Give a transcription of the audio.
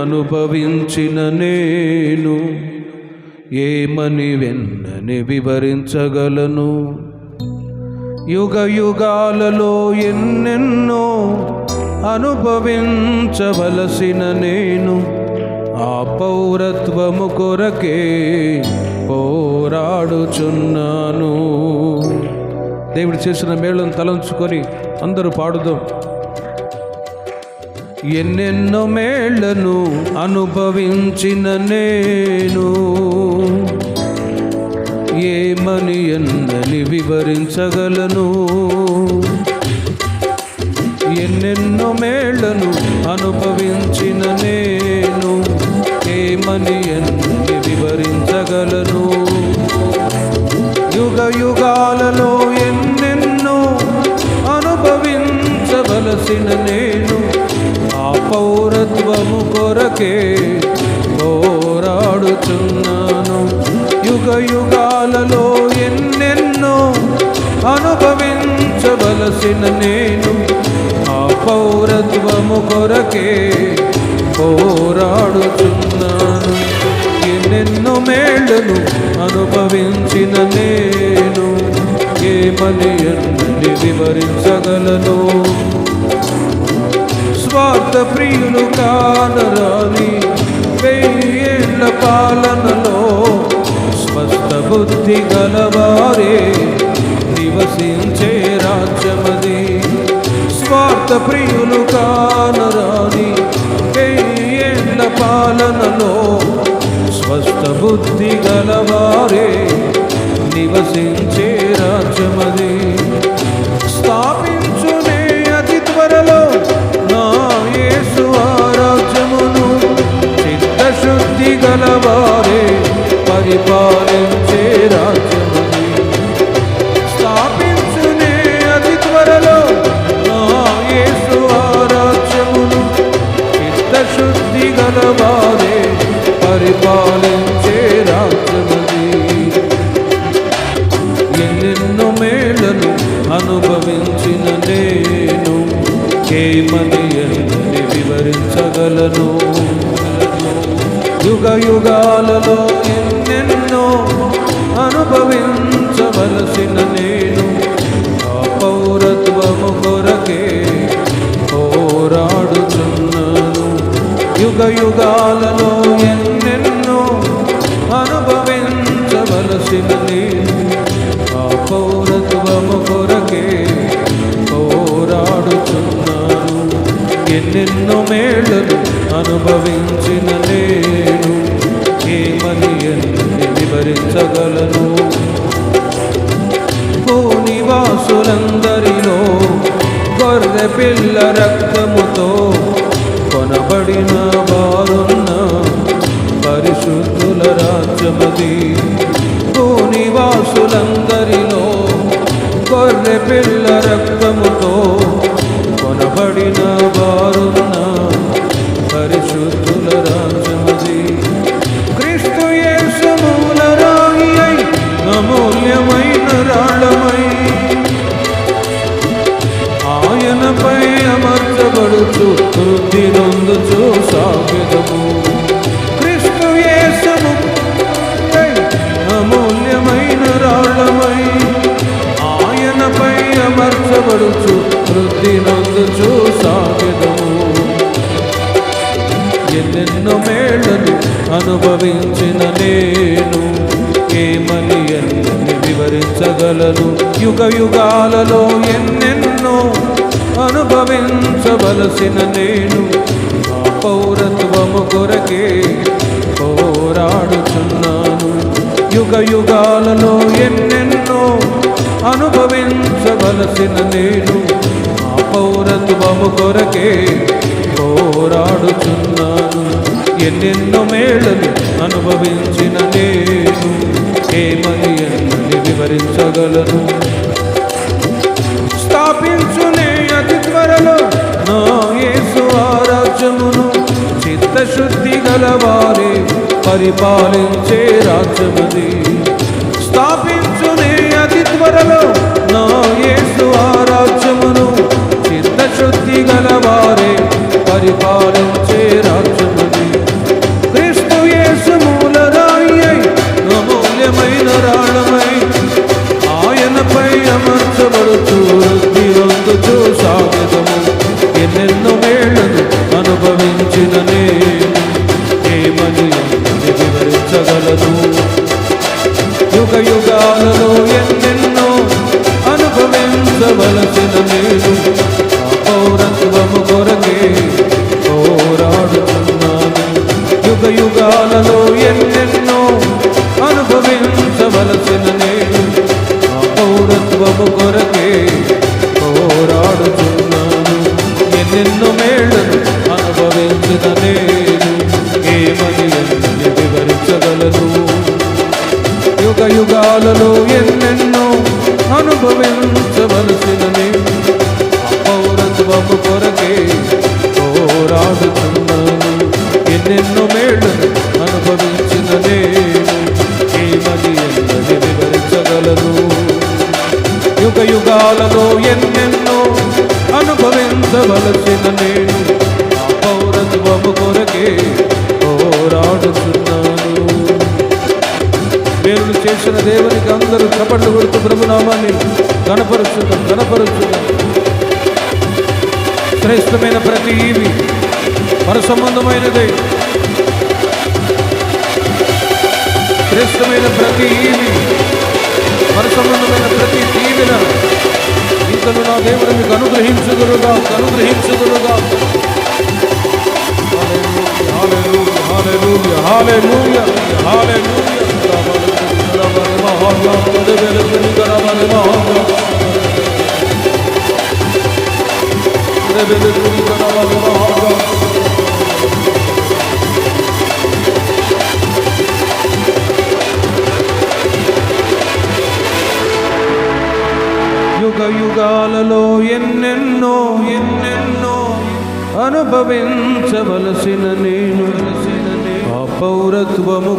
అనుభవించిన నేను ఏమని వెన్నని వివరించగలను? యుగ యుగాలలో ఎన్నెన్నో అనుభవించవలసిన నేను ఆ పౌరత్వము కొరకే పోరాడుచున్నాను. దేవుడు చేసిన మేళను తలంచుకొని అందరూ పాడుదాం. ఎన్నెన్నో మేళ్ళను అనుభవించిన నేను. ఏమని ఎన్నని వివరించగలను? ఎన్నెన్నో మేళ్ళను అనుభవించిన నేను. ఏమని ఎన్ని వివరించగలను? యుగ యుగాలలో ఎన్నెన్నో అనుభవించవలసిన కొరకే పోరాడుతున్నాను. యుగ యుగాలలో ఎన్నెన్నో అనుభవించవలసిన నేను ఆ పౌరత్వము కొరకే పోరాడుతున్నాను. ఎన్నెన్నో మేళ్ళను అనుభవించిన నేను ఏమని ఎన్ని వివరించగలను? స్వార్థ ప్రియులు కానరాని వెయ్యేళ్ళ పాలనలో స్వస్థ బుద్ధి గలవారే నివసించే రాజ్యమది. స్వార్థ ప్రియులు కానరాని వెయ్యేళ్ళ పాలనలో స్వస్థ బుద్ధి గలవారే నివసించే రాజ్యమది. చిత్తశుద్ధి గలవారే పరిపాలించే రాజ్యమది స్థాపించునే అతి త్వరలో నా యేసు చిత్తశుద్ధి యుగ యుగాలలో ఎన్నెన్నో అనుభవించవలసిన నేను ఆ పౌరత్వము కొరకే పోరాడుచున్నాను. యుగ యుగాలలో ఎన్నెన్నో అనుభవించవలసిన నేను ఎన్నెన్నో మేళ్ళను అనుభవించిన నేను? ఏమని ఎన్ని వివరించగలను? నివాసులందరిలో గొర్రె పిల్ల రక్తముతో కొనబడిన వారున్న పరిశుద్ధుల రాజ్యమది. భూనివాసులందరిలో గొర్రె పిల్ల రక్తముతో అమర్చబడుచు వృద్ధి నొందుచు సాగిదము క్రీస్తు యేసము అమూల్యమైన రాళ్ళమై ఆయనపై అమర్చబడుచు వృద్ధి నొందుచు ఎన్ని యుగ యుగాలలో ఎన్నెన్నో అనుభవించవలసిన నేను ఆ పౌరత్వము కొరకే పోరాడుచున్నాను. యుగ యుగాలలో ఎన్నెన్నో అనుభవించవలసిన నేను ఆ పౌరత్వము కొరకే పోరాడుచున్నాను. ఎన్నెన్నో మేళలు అనుభవించిన నేను ఏమని వివరించగలను స్థాపించునే అతి త్వరలో నా యేసు రాజ్యమును చిత్తశుద్ధి గలవారే పరిపాలించే రాజ్యమది. స్థాపించునే అతి త్వరలో నా యేసు రాజ్యమును చిత్తశుద్ధి గలవారే పరిపాలించే అనుభవించిన నేను ఏమని వివరించగలను యుగ యుగాలలో ఎన్నెన్నో అనుభవించవలసిన నేను పౌరత్వము కొరకే పోరాడుతున్నాను. యుగ యుగాలలో ఎన్నెన్నో అనుభవించవలసిన నేను పౌరత్వము కొరకే పోరాడుతున్నాను. ఎన్నెన్నో పౌరత్వము కొరకే పోరాడుతున్నాను ఎన్నెన్నో మేళ్ళను అనుభవించిన నేను ఏమది ఎన్నది వివరించగలను యుగ యుగాలలో ఎన్నెన్నో అనుభవించవలసిన నేను పౌరత్వము కొరకే పోరాడుతున్నాను మేలు చేసిన దేవునికి అందరూ కపట్లు కొడుతూ ప్రభునామాన్ని గణపరుచుతాం గణపరుచు శ్రేష్టమైన ప్రతి ఈవి పర సంబంధమైనదే శ్రేష్టమైన ప్రతి ఈవి పర సంబంధమైన ప్రతి దీవెన ఇంకను నా దేవుడు మీకు అనుగ్రహించుదురుగా అనుగ్రహించుదురుగా హల్లెలూయా హల్లెలూయా హల్లెలూయా హల్లెలూయా యుగ యుగాలలో ఎన్నెన్నో ఎన్నెన్నో అనుభవించవలసిన నేను. ఆ పౌరత్వము